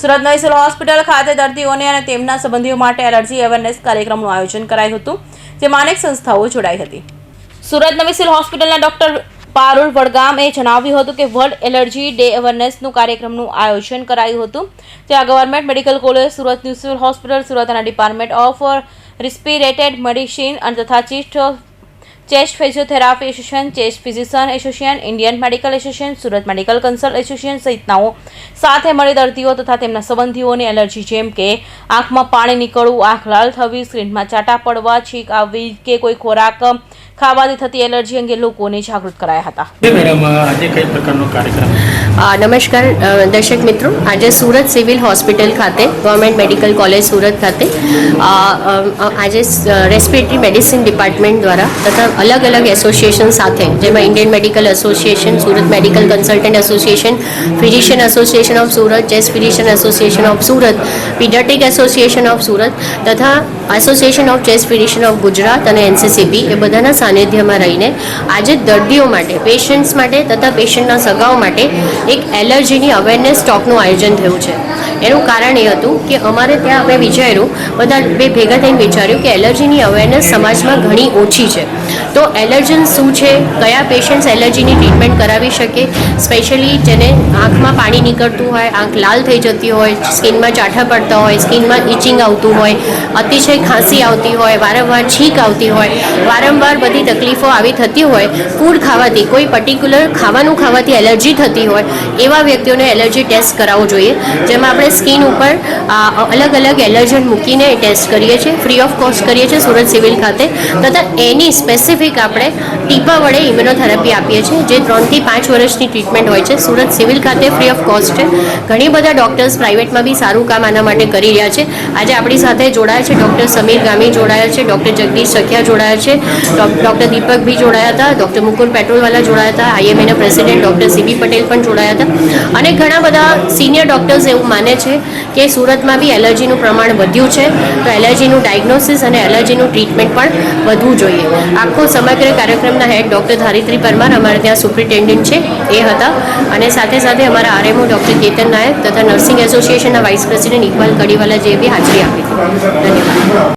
Surat civil hospital ખાતે દર્દીઓને અને તેમના સંબંધીઓ માટે એલર્જી અવેરનેસ કાર્યક્રમનું આયોજન કરાયું હતું, જેમાં અનેક સંસ્થાઓ જોડાઈ હતી. સુરત નવીસલ હોસ્પિટલના ડોક્ટર પારુલ વડગામે જણાવ્યું હતું કે, વર્લ્ડ એલર્જી ડે અવેરનેસનું કાર્યક્રમનું આયોજન કરાયું હતું. ત્યાં government medical college, Surat civil hospital, સુરતના ડિપાર્ટમેન્ટ ઓફ રિસ્પિરેટેડ મેડિસિન અને તથા chief chest physiotherapy association, chest physician association, Indian medical association, Surat medical consult association સહિતનાઓ સાથે મળી દર્દીઓ તથા તેમના સંબંધીઓને એલર્જી, જેમ કે આંખમાં પાણી નીકળવું, આંખ લાલ થવી સ્ક્રીનમાં ચાટા પડવા, છીંક આવવી કે કોઈ ખોરાક ખાવાથી થતી એલર્જી અંગે લોકોને જાગૃત કરાયા હતા. મેડમ આજે કઈ પ્રકારનો કાર્યક્રમ? નમસ્કાર દર્શક મિત્રો. આજે સુરત સિવિલ હોસ્પિટલ ખાતે ગવર્મેન્ટ મેડિકલ કોલેજ સુરત ખાતે આજે રેસ્પિરેટરી મેડિસિન ડિપાર્ટમેન્ટ દ્વારા તથા અલગ અલગ એસોસિએશન સાથે જેમાં Indian medical association Surat medical consultant association physician association of Surat chest physician association of Surat paediatric association of Surat તથા association of chest physician of Gujarat અને એનસીસીબી એ બધાના સાનિધ્યમાં રહીને આજે દર્દીઓ માટે પેશન્ટ્સ માટે તથા પેશન્ટના સગાઓ માટે એક એલર્જીની અવેરનેસ ટોકનું આયોજન થયું છે. એનું કારણ એ હતું કે અમારે ત્યાં અમે વિચાર્યું, બધા બે ભેગા થઈને વિચાર્યું કે એલર્જીની અવેરનેસ સમાજમાં ઘણી ઓછી છે. તો એલર્જન શું છે? કયા પેશન્ટ્સ એલર્જીની ટ્રીટમેન્ટ કરાવી શકે? સ્પેશિયલી જેને આંખમાં પાણી નીકળતું હોય, આંખ લાલ થઈ જતી હોય, સ્કિનમાં ચાઠા પડતા હોય, સ્કિનમાં ઇચિંગ આવતું હોય, અતિશય ખાંસી આવતી હોય, વારંવાર છીંક આવતી હોય, વારંવાર બધી તકલીફો આવી થતી હોય ફૂડ ખાવાથી, કોઈ પર્ટિક્યુલર ખાવાનું ખાવાથી એલર્જી થતી હોય, એવા વ્યક્તિઓને એલર્જી ટેસ્ટ કરાવવો જોઈએ, જેમાં આપણે સ્કિન ઉપર અલગ અલગ એલર્જન મૂકીને ટેસ્ટ કરીએ છીએ. ફ્રી ઓફ કોસ્ટ કરીએ છીએ સુરત સિવિલ ખાતે. તથા એની સ્પેસિફિક આપણે ટીપા વડે ઇમ્યુનોથેરાપી આપીએ છીએ, જે ત્રણથી પાંચ વર્ષની ટ્રીટમેન્ટ હોય છે. સુરત સિવિલ ખાતે ફ્રી ઓફ કોસ્ટ છે. ઘણી બધા ડૉક્ટર્સ પ્રાઇવેટમાં બી સારું કામ આના માટે કરી રહ્યા છે. આજે આપણી સાથે જોડાયા છે ડૉક્ટર સમીર ગામી જોડાયા છે ડૉક્ટર જગદીશ સખિયા જોડાયા છે ડૉક્ટર દીપક ભી જોડાયા હતા ડૉક્ટર મુકુલ પેટ્રોલવાલા જોડાયા હતા આઈએમએના પ્રેસિડેન્ટ ડૉક્ટર સીબી પટેલ પણ જોડાયા હતા. અને ઘણા બધા સિનિયર ડૉક્ટર્સ એવું માને છે કે સુરતમાં બી એલર્જીનું પ્રમાણ વધ્યું છે, તો એલર્જીનું ડાયગ્નોસિસ અને એલર્જીનું ટ્રીટમેન્ટ પણ વધવું જોઈએ. આખો સમગ્ર કાર્યક્રમના હેડ ડૉક્ટર ધારિત્રી પરમાર અમારે ત્યાં સુપ્રિન્ટેન્ડન્ટ છે, એ હતા. અને સાથે સાથે અમારા આરએમઓ ડૉક્ટર કેતન નાયક તથા નર્સિંગ એસોસિએશનના વાઇસ પ્રેસિડેન્ટ ઇકબાલ કડીવાલા જે બી હાજરી આપી. હતી ધન્યવાદ.